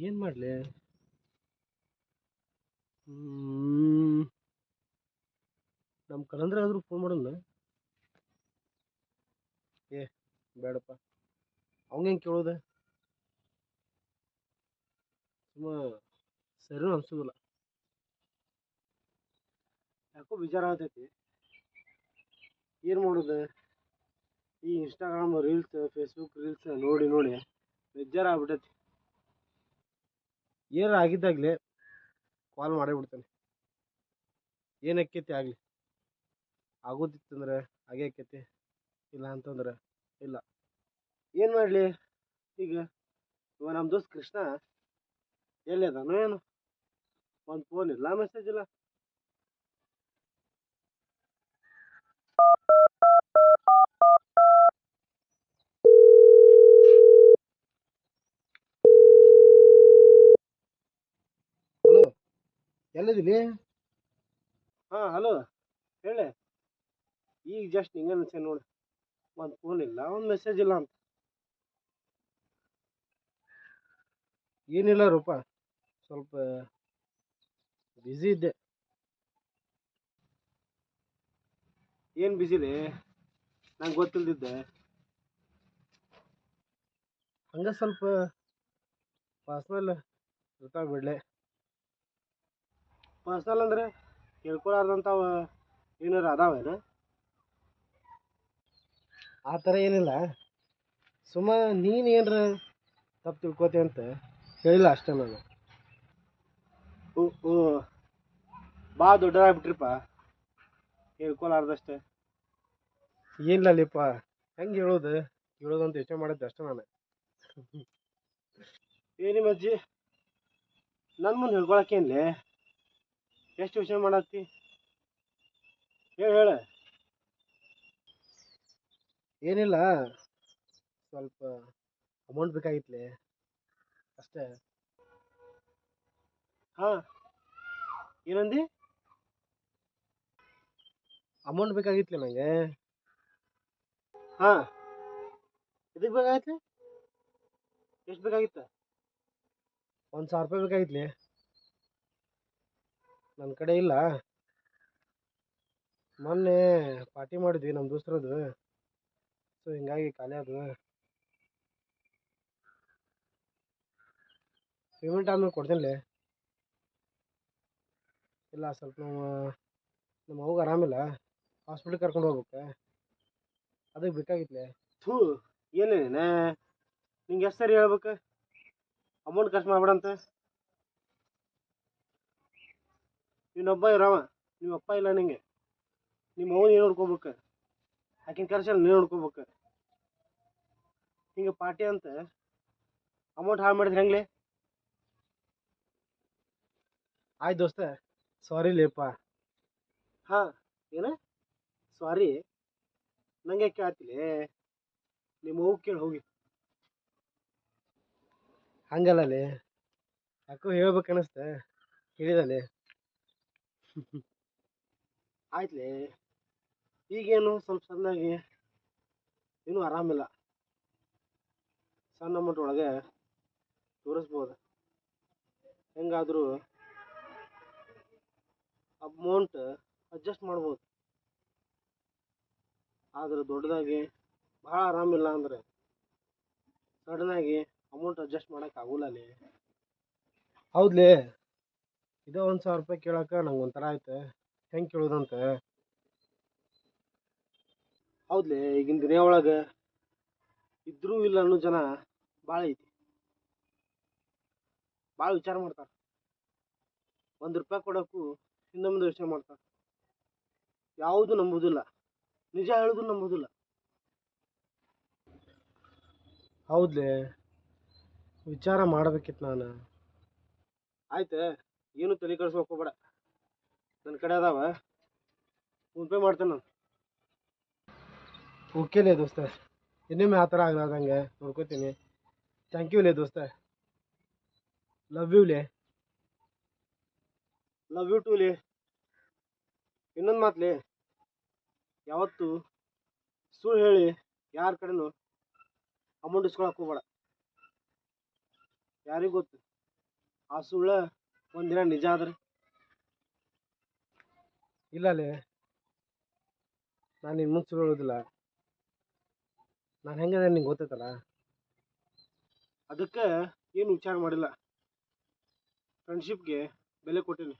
ಏನು ಮಾಡಲಿ? ನಮ್ಮ ಕಲಂದ್ರ ಆದರೂ ಫೋನ್ ಮಾಡೋಣ ಏ ಬೇಡಪ್ಪ ಹೆಂಗೆ ಕೇಳೋದು? ಸುಮ್ಮ ಸರಿನೂ ಅನ್ಸೋದಿಲ್ಲ. ಯಾಕೋ ವಿಚಾರ ಆಗ್ತೈತಿ. ಏನು ಮಾಡೋದು? ಈ ಇನ್ಸ್ಟಾಗ್ರಾಮ್ ರೀಲ್ಸ್ ಫೇಸ್ಬುಕ್ ರೀಲ್ಸ್ ನೋಡಿ ನೋಡಿ ಬೇಜಾರು ಆಗ್ಬಿಟ್ಟೈತಿ ಏನಾರ ಆಗಿದ್ದಾಗಲೇ ಕಾಲ್ ಮಾಡೇ ಬಿಡ್ತೇನೆ ಏನು ಆಕ್ಕೈತಿ ಆಗಲಿ? ಆಗೋದಿತ್ತಂದ್ರೆ ಹಾಗೆ ಇಲ್ಲ ಅಂತಂದ್ರೆ ಇಲ್ಲ. ಏನು ಮಾಡಲಿ? ಈಗ ಇವ ನಮ್ಮ ದೋಸ್ತ ಕೃಷ್ಣ ಎಲ್ಲಿ ಅದಾನೋ ಏನು? ಒಂದು ಫೋನ್ ಇಲ್ಲ ಮೆಸೇಜ್ ಇಲ್ಲ ಹಲೋ ಎಲ್ಲಿದ್ದೀವಿ ಹಾಂ ಹಲೋ ಹೇಳಿ. ಈಗ ಜಸ್ಟ್ ಹಿಂಗೆ ಅನ್ಸೆ ನೋಡಿ. ಒಂದು ಫೋನ್ ಇಲ್ಲ ಒಂದು ಮೆಸೇಜ್ ಇಲ್ಲ ಅಂತ. ಏನಿಲ್ಲ ರೂಪ ಸ್ವಲ್ಪ ಬ್ಯುಸಿ ಇದ್ದೆ. ಏನು ಬ್ಯುಸಿಲಿ ನಂಗೆ ಗೊತ್ತಿಲ್ದಿದ್ದೆ. ಹಂಗೆ ಸ್ವಲ್ಪ ಪರ್ಸ್ನಲ್ ಗೊತ್ತಾಗ್ಬಿಡ್ಲೆ ಪರ್ಸ್ನಲ್ ಅಂದ್ರೆ ಕೇಳ್ಕೊಳಾರ್ದಂಥವು ಏನಾರು ಅದಾವೇನು? ಆ ಥರ ಏನಿಲ್ಲ. ಸುಮ್ಮ ನೀನು ಏನ್ರ ತಪ್ಪು ತಿಳ್ಕೊತಿ ಅಂತ ಹೇಳಿಲ್ಲ ಅಷ್ಟೇ ನಾನು. ಓ ಓ. ಭಾಳ ದೊಡ್ಡದಾಗ್ಬಿಟ್ರಿಪ್ಪ. ಹೇಳ್ಕೊಲಾರ್ದಷ್ಟೇ ಏನಿಲ್ಲ ಲಿಪ್ಪ ಹೆಂಗೆ ಹೇಳೋದು? ಹೇಳೋದಂತ ಯೋಚನೆ ಮಾಡಿದ್ದೆ ಅಷ್ಟೇ ನಾನು. ಏನಿ ಮಜ್ಜಿ ನನ್ನ ಮುಂದೆ ಹೇಳ್ಕೊಳಕ್ಕೇನ್ಲೇ? ಎಷ್ಟು ಯೋಚನೆ ಮಾಡತ್ತಿ? ಹೇಳು ಹೇಳ. ಏನಿಲ್ಲ ಸ್ವಲ್ಪ ಅಮೌಂಟ್ ಬೇಕಾಗಿತ್ತಲೆ ಅಷ್ಟೇ. ಹಾಂ ಏನಂದಿ? ಅಮೌಂಟ್ ಬೇಕಾಗಿತ್ತಲೆ ನನಗೆ ಹಾಂ ಇದಕ್ಕೆ ಬೇಕಾಗಿತ್ತು ಎಷ್ಟು ಬೇಕಾಗಿತ್ತು? ಒಂದು ಸಾವಿರ ರೂಪಾಯಿ ಬೇಕಾಗಿತ್ಲೆ. ನನ್ನ ಕಡೆ ಇಲ್ಲ. ಮೊನ್ನೆ ಪಾರ್ಟಿ ಮಾಡಿದ್ವಿ ನಮ್ಮ ದೋಸ್ತರದು. ಸೊ ಹಿಂಗಾಗಿ ಖಾಲಿ ಅದು ಪೇಮೆಂಟ್ ಆದ್ಮೇಲೆ ಕೊಡ್ತೀನಿ ಇಲ್ಲ, ಸ್ವಲ್ಪ ನಮ್ಮ ನಮ್ಮ ಅವ್ಗೆ ಆರಾಮಿಲ್ಲ. ಹಾಸ್ಪಿಟ್ಲಿಗೆ ಕರ್ಕೊಂಡು ಹೋಗ್ಬೇಕು. ಅದಕ್ಕೆ ಬೇಕಾಗಿತ್ತಲೆ ಥೂ ಏನೇನೇ ನಿಂಗೆ ಎಷ್ಟು ಸರಿ ಹೇಳ್ಬೇಕು? ಅಮೌಂಟ್ ಖರ್ಚು ಮಾಡ್ಬೇಡಂತ. ನೀನೊಬ್ಬ ಇರವ ನಿಮ್ಮ ಅಪ್ಪ ಇಲ್ಲ ನಿಂಗೆ. ನಿಮ್ಮ ಅವ್ನು ಏನು ನೋಡ್ಕೋಬೇಕು. ಆಕಿನ ಖರ್ಚಲ್ಲ ನೀನು ನೋಡ್ಕೋಬೇಕು. ಹಿಂಗೆ ಪಾರ್ಟಿ ಅಂತ ಅಮೌಂಟ್ ಹಾಳು ಮಾಡಿದ್ರೆ ಹೆಂಗ್ಲಿ? ಆಯ್ತು ದೋಸ್ತ ಸಾರಿ ಲೇಪ. ಹಾಂ ಏನ? ಸಾರಿ ನಂಗೆ ಕೇಳ್ತೀನಿ ನಿಮ್ಮ ಅವ್ವ ಕೇಳಿ ಹೋಗಿ. ಹಂಗಲ್ಲಲೇ ಯಾಕೋ ಹೇಳ್ಬೇಕು ಅನಿಸ್ತ. ಆಯ್ತಲೇ, ಈಗೇನು ಸ್ವಲ್ಪ ಸಣ್ಣಾಗಿ ಏನೂ ಆರಾಮಿಲ್ಲ. ಸಣ್ಣ ಅಮೌಂಟ್ ಒಳಗೆ ತೋರಿಸ್ಬೋದು. ಹೆಂಗಾದರೂ ಅಮೌಂಟ್ ಅಡ್ಜಸ್ಟ್ ಮಾಡ್ಬೋದು. ಆದ್ರೆ ದೊಡ್ಡದಾಗಿ ಭಾಳ ಆರಾಮಿಲ್ಲ ಅಂದರೆ ಸಡನ್ನಾಗಿ ಅಮೌಂಟ್ ಅಡ್ಜಸ್ಟ್ ಮಾಡೋಕ್ಕಾಗಲ್ಲ ಅಲ್ಲಿ ಹೌದ್ಲೇ? ಇದೇ ಒಂದು ಸಾವಿರ ರೂಪಾಯಿ ಕೇಳೋಕೆ ನಂಗೆ ಒಂಥರ ಆಯ್ತು. ಹೆಂಗೆ ಕೇಳೋದಂತ ಹೌದ್ಲೇ, ಈಗಿನ ದಿನ ಒಳಗೆ ಇದ್ರೂ ಇಲ್ಲ ಅನ್ನೋ ಜನ ಭಾಳ ಐತಿ. ಭಾಳ ವಿಚಾರ ಮಾಡ್ತಾರೆ. ಒಂದು ರೂಪಾಯಿ ಕೊಡೋಕ್ಕೂ ಹಿಂದೆ ಮುಂದೆ ಯೋಚನೆ ಮಾಡ್ತಾರೆ. ಯಾವುದು ನಂಬೋದಿಲ್ಲ. ನಿಜ ಹೇಳೋದು ನಂಬೋದಿಲ್ಲ. ಹೌದ್ಲೆ, ವಿಚಾರ ಮಾಡ್ಬೇಕಿತ್ತು ನಾನು. ಆಯ್ತು? ಏನು ತಲೆ ಕಳಿಸ್ಬೇಕು ಬೇಡ ನನ್ನ ಕಡೆ ಅದಾವ. ಫೋನ್ಪೇ ಮಾಡ್ತೇನೆ ನಾನು. ಓಕೆಲೇ ದೋಸ್ತ. ಇನ್ನೊಮ್ಮೆ ಆ ಥರ ಆಗ್ಲಾರ್ದಂಗೆ ನೋಡ್ಕೋತೀನಿ. ಥ್ಯಾಂಕ್ ಯು ಲೇ ದೋಸ್ತ. ಲವ್ ಯು ಲೇ. ಲವ್ ಯು ಟು ಲೇ. ಇನ್ನೊಂದು ಮಾತ್ಲೇ ಯಾವತ್ತು ಸುಳ್ಳು ಹೇಳಿ ಯಾರ ಕಡೆನೂ ಅಮೌಂಟ್ ಇಸ್ಕೊಳಕ್ಕೆ ಹೋಗ್ಬೇಡ. ಯಾರಿಗೂ ಗೊತ್ತು? ಆ ಸುಳ್ಳು ಒಂದಿನ ನಿಜ ಆದ್ರೆ? ಇಲ್ಲ ಲೇ. ನಾನು ನಿನ್ನ ಮುಂಚೆ ಸುಳ್ಳು ಹೇಳೋದಿಲ್ಲ. ನಾನು ಹೆಂಗದ ನಿಂಗೆ ಗೊತ್ತೈತಲ್ಲ? ಅದಕ್ಕೆ ಏನು ವಿಚಾರ ಮಾಡಿಲ್ಲ. ಫ್ರೆಂಡ್ಶಿಪ್ಗೆ ಬೆಲೆ ಕೊಟ್ಟೀನಿ.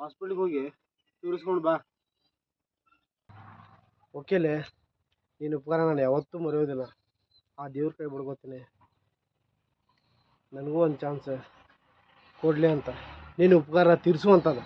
ಹಾಸ್ಪಿಟ್ಲಿಗೆ ಹೋಗಿ ತೋರಿಸ್ಕೊಂಡು ಬಾ. ಓಕೆಲೇ ನೀನು ಉಪಕಾರ ನಾನು ಯಾವತ್ತೂ ಮರೆಯೋದಿಲ್ಲ. ಆ ದೇವ್ರ ಕೈ ಬಿಡ್ಕೋತೀನಿ. ನನಗೂ ಒಂದು ಚಾನ್ಸ್. ಕೊಡಲಿ ಅಂತ. ನೀನು ಉಪಕಾರ ತೀರಿಸುವಂಥದ್ದು